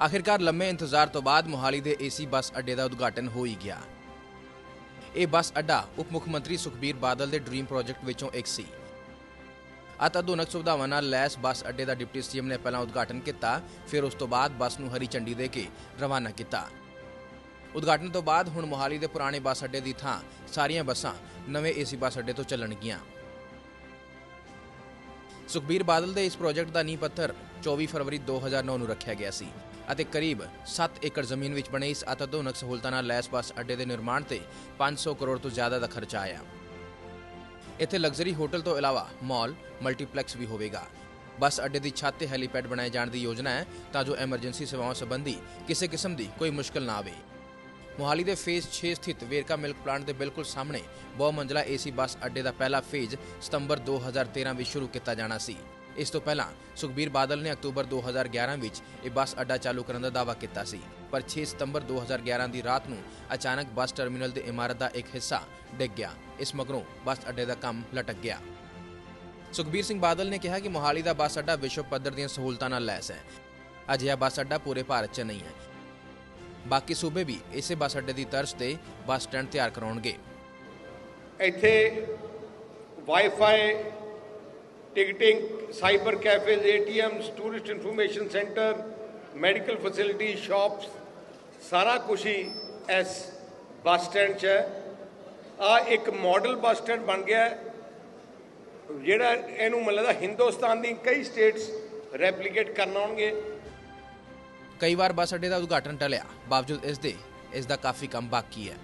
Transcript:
ਆਖਿਰਕਾਰ ਲੰਮੇ ਇੰਤਜ਼ਾਰ ਤੋਂ ਬਾਅਦ ਮੋਹਾਲੀ ਦੇ ਏਸੀ ਬੱਸ ਅੱਡੇ ਦਾ ਉਦਘਾਟਨ ਹੋ ਹੀ ਗਿਆ। ਇਹ ਬੱਸ ਅੱਡਾ ਉਪ ਮੁੱਖ ਮੰਤਰੀ ਸੁਖਬੀਰ ਬਾਦਲ ਦੇ ਡ੍ਰੀਮ ਪ੍ਰੋਜੈਕਟ ਵਿੱਚੋਂ ਇੱਕ ਸੀ। ਅਤਿਆਧੁਨਿਕ ਸੁਵਿਧਾਵਾਂ ਨਾਲ ਲੈਸ ਬੱਸ ਅੱਡੇ ਦਾ ਡਿਪਟੀ ਸੀਐਮ ਨੇ ਪਹਿਲਾਂ ਉਦਘਾਟਨ ਕੀਤਾ, ਫਿਰ ਉਸ ਤੋਂ ਬਾਅਦ ਬੱਸ ਨੂੰ ਹਰੀ ਝੰਡੀ ਦੇ ਕੇ ਰਵਾਨਾ ਕੀਤਾ। ਉਦਘਾਟਨ ਤੋਂ ਬਾਅਦ ਹੁਣ ਮੋਹਾਲੀ ਦੇ ਪੁਰਾਣੇ ਬੱਸ ਅੱਡੇ ਦੀ ਥਾਂ ਸਾਰੀਆਂ ਬੱਸਾਂ ਨਵੇਂ ਏਸੀ ਬੱਸ ਅੱਡੇ ਤੋਂ ਚੱਲਣਗੀਆਂ। ਸੁਖਬੀਰ ਬਾਦਲ ਦੇ ਇਸ ਪ੍ਰੋਜੈਕਟ ਦਾ ਨੀਂਹ ਪੱਥਰ 24 ਫਰਵਰੀ 2009 ਨੂੰ ਰੱਖਿਆ ਗਿਆ ਸੀ ਅਤੇ ਕਰੀਬ 7 ਏਕੜ ਜ਼ਮੀਨ ਵਿੱਚ ਬਣੇ ਇਸ ਅਤਿਆਧੁਨਿਕ ਸਹੂਲਤਾਂ ਨਾਲ ਲੈਸ ਬੱਸ ਅੱਡੇ ਦੇ ਨਿਰਮਾਣ ਤੇ 500 ਕਰੋੜ ਤੋਂ ਜ਼ਿਆਦਾ ਦਾ ਖਰਚਾ ਆਇਆ। ਇੱਥੇ ਲਗਜ਼ਰੀ ਹੋਟਲ ਤੋਂ ਇਲਾਵਾ ਮਾਲ, ਮਲਟੀਪਲੈਕਸ ਵੀ ਹੋਵੇਗਾ। ਬੱਸ ਅੱਡੇ ਦੀ ਛੱਤ ਤੇ ਹੈਲੀਪੈਡ ਬਣਾਏ ਜਾਣ ਦੀ ਯੋਜਨਾ ਹੈ ਤਾਂ ਜੋ ਐਮਰਜੈਂਸੀ ਸੇਵਾਵਾਂ ਸੰਬੰਧੀ ਕਿਸੇ ਕਿਸਮ ਦੀ ਕੋਈ ਮੁਸ਼ਕਲ ਨਾ ਆਵੇ। ਮੋਹਾਲੀ ਦੇ ਫੇਜ਼ 6 ਸਥਿਤ ਵੇਰਕਾ ਮਿਲਕ ਪਲਾਂਟ ਦੇ ਬਿਲਕੁਲ ਸਾਹਮਣੇ ਬਹੁ ਮੰਜ਼ਲਾ ਏਸੀ ਬੱਸ ਅੱਡੇ ਦਾ ਪਹਿਲਾ ਫੇਜ਼ ਸਤੰਬਰ 2013 ਵਿੱਚ ਸ਼ੁਰੂ ਕੀਤਾ ਜਾਣਾ ਸੀ। ਇਸ ਤੋਂ ਪਹਿਲਾਂ ਸੁਖਬੀਰ ਬਾਦਲ ਨੇ ਅਕਤੂਬਰ 2011 ਵਿੱਚ ਇਹ ਬੱਸ ਅੱਡਾ ਚਾਲੂ ਕਰਨ ਦਾ ਦਾਅਵਾ ਕੀਤਾ ਸੀ। ਪਰ 6 ਸਤੰਬਰ 2011 ਦੀ ਰਾਤ ਨੂੰ ਅਚਾਨਕ ਬੱਸ ਟਰਮੀਨਲ ਦੀ ਇਮਾਰਤ ਦਾ ਇੱਕ ਹਿੱਸਾ ਡਿੱਗ ਗਿਆ। ਇਸ ਮਗਰੋਂ ਬੱਸ ਅੱਡੇ ਦਾ ਕੰਮ ਲਟਕ ਗਿਆ। ਸੁਖਬੀਰ ਸਿੰਘ ਬਾਦਲ ਨੇ ਕਿਹਾ ਕਿ ਮੋਹਾਲੀ ਦਾ ਬੱਸ ਅੱਡਾ ਵਿਸ਼ਵ ਪੱਧਰ ਦੀਆਂ ਸਹੂਲਤਾਂ ਨਾਲ ਲੈਸ ਹੈ। ਅਜਿਹਾ ਬੱਸ ਅੱਡਾ ਪੂਰੇ ਭਾਰਤ 'ਚ ਨਹੀਂ ਹੈ। ਬਾਕੀ ਸੂਬੇ ਵੀ ਇਸੇ ਬੱਸ ਅੱਡੇ ਦੀ ਤਰਜ਼ ਤੇ ਬੱਸ ਸਟੈਂਡ ਤਿਆਰ ਕਰਾਉਣਗੇ। ਇੱਥੇ wifi, ticketing, cyber cafes, ATMs, tourist information centre, medical facility, shops, ਸਾਰਾ ਕੁਝ ਹੀ ਇਸ ਬੱਸ ਸਟੈਂਡ 'ਚ ਹੈ। ਆ ਇੱਕ ਮਾਡਲ ਬੱਸ ਸਟੈਂਡ ਬਣ ਗਿਆ ਜਿਹੜਾ ਇਹਨੂੰ ਮਤਲਬ ਹਿੰਦੁਸਤਾਨ ਦੀ ਕਈ ਸਟੇਟਸ ਰੈਪਲੀਕੇਟ ਕਰਨ ਆਉਣਗੇ। ਕਈ ਵਾਰ ਬੱਸ ਅੱਡੇ ਦਾ ਉਦਘਾਟਨ ਟਲਿਆ। ਬਾਵਜੂਦ ਇਸ ਦੇ, ਇਸ ਦਾ ਕਾਫੀ ਕੰਮ ਬਾਕੀ ਹੈ।